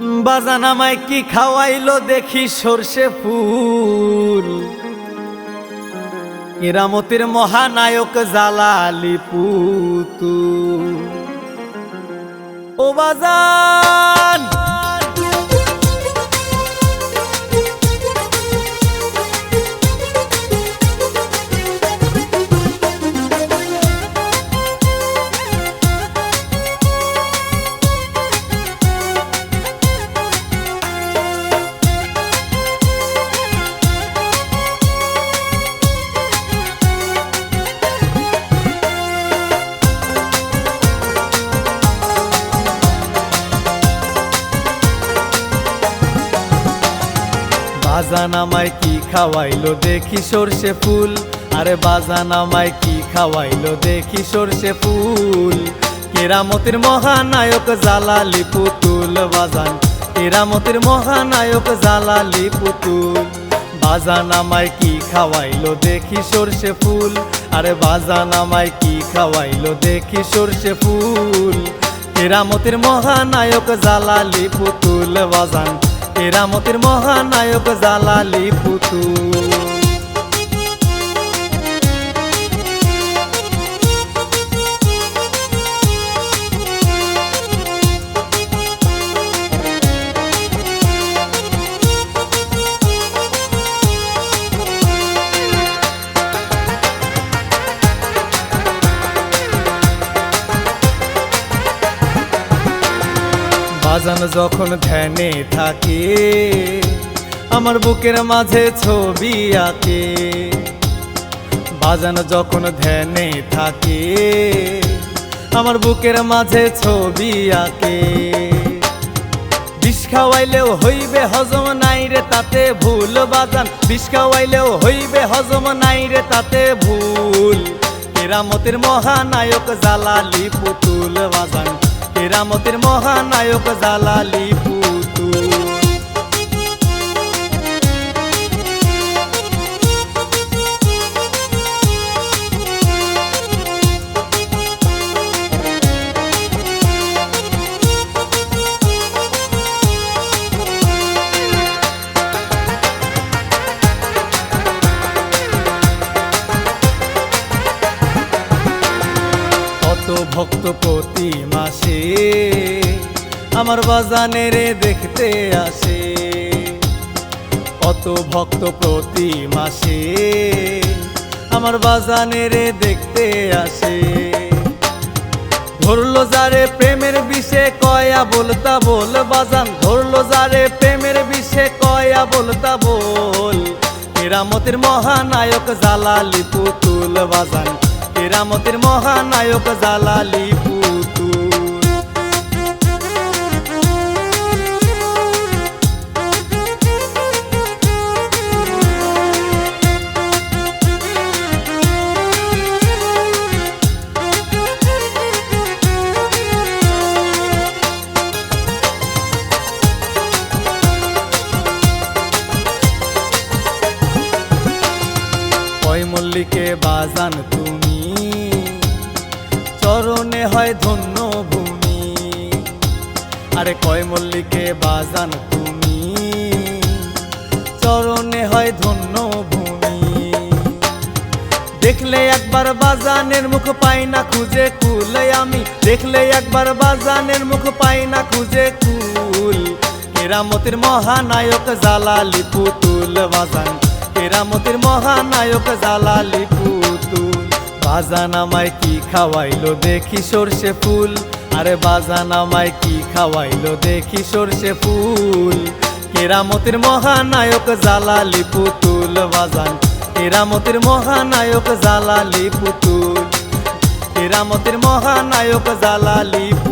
বাজানামায় কি খাওয়াইলো দেখি সর্ষে ফুল। কেরামতির মহানায়ক জালালি পুতু ও বাজান! বাজান আমায় কি খাওয়াইলো? দেখি সর্ষে ফুল। আরে বাজান আমায় কি খাওয়াইলো? দেখি সর্ষে ফুল। কেরামতের মহানায়ক জালালি পুতুল বাজান। কেরামতের মহানায়ক জালালি পুতুল। বাজান আমায় কি খাওয়াইলো? দেখি সর্ষে ফুল। আরে বাজান আমায় কি খাওয়াইলো? দেখি সর্ষে ফুল। কেরামতের মহানায়ক জালালি পুতুল বাজান। কেরামতের মহানায়ক জালালি পুতুল বাজান যখন ধ্যানে থাকে, আমার বুকের মাঝে ছবি আঁকে। বাজান যখন ধ্যানে থাকে, আমার বুকের মাঝে ছবি আঁকে। বিষ খাওয়াইলেও হইবে হজম নাই রে তাতে ভুল বাজান। বিষ খাওয়াইলেও হইবে হজম নাই রে তাতে ভুল। কেরামতের মহানায়ক জালালি পুতুল বাজান। কেরামতের মহানায়ক জালালি। ভক্ত প্রতি মাসে আমার বাজানের দেখতে আসে। কত ভক্ত প্রতি মাসে আমার বাজানের দেখতে আসে। ধরলো যারে প্রেমের বিষে কয়া বলতা বল বাজান। ধরলো যারে প্রেমের বিষে কয়া বলতা বল। কেরামতের মহানায়ক জালালি পুতুল বাজান। কেরামতের মহানায়ক জালালি পুতুল মল্লিকে বাজান তুমি চরণে হয় ধন্য ভূমি। আরে কয় মল্লিকে বাজান তুমি? চরণে হয় ধন্য ভূমি। দেখলে একবার বাজানের মুখ পাই না খুঁজে কুল। আমি দেখলে একবার বাজানের মুখ পাই না খুঁজে কুল। কেরামতের মহানায়ক জালালি পুতুল বাজান। কেরামতের মহানায়ক জালালি পুতুল। বাজান আমায় কি খাওয়াইলো? দেখি সর্ষে ফুল। আরে বাজান আমায় কি খাওয়াইলো? দেখি সর্ষে ফুল। কেরামতির মহানায়ক জালালি পুতুল বাজান। কেরামতির মহানায়ক জালালি পুতুল। কেরামতির মহানায়ক জালালি পুতুল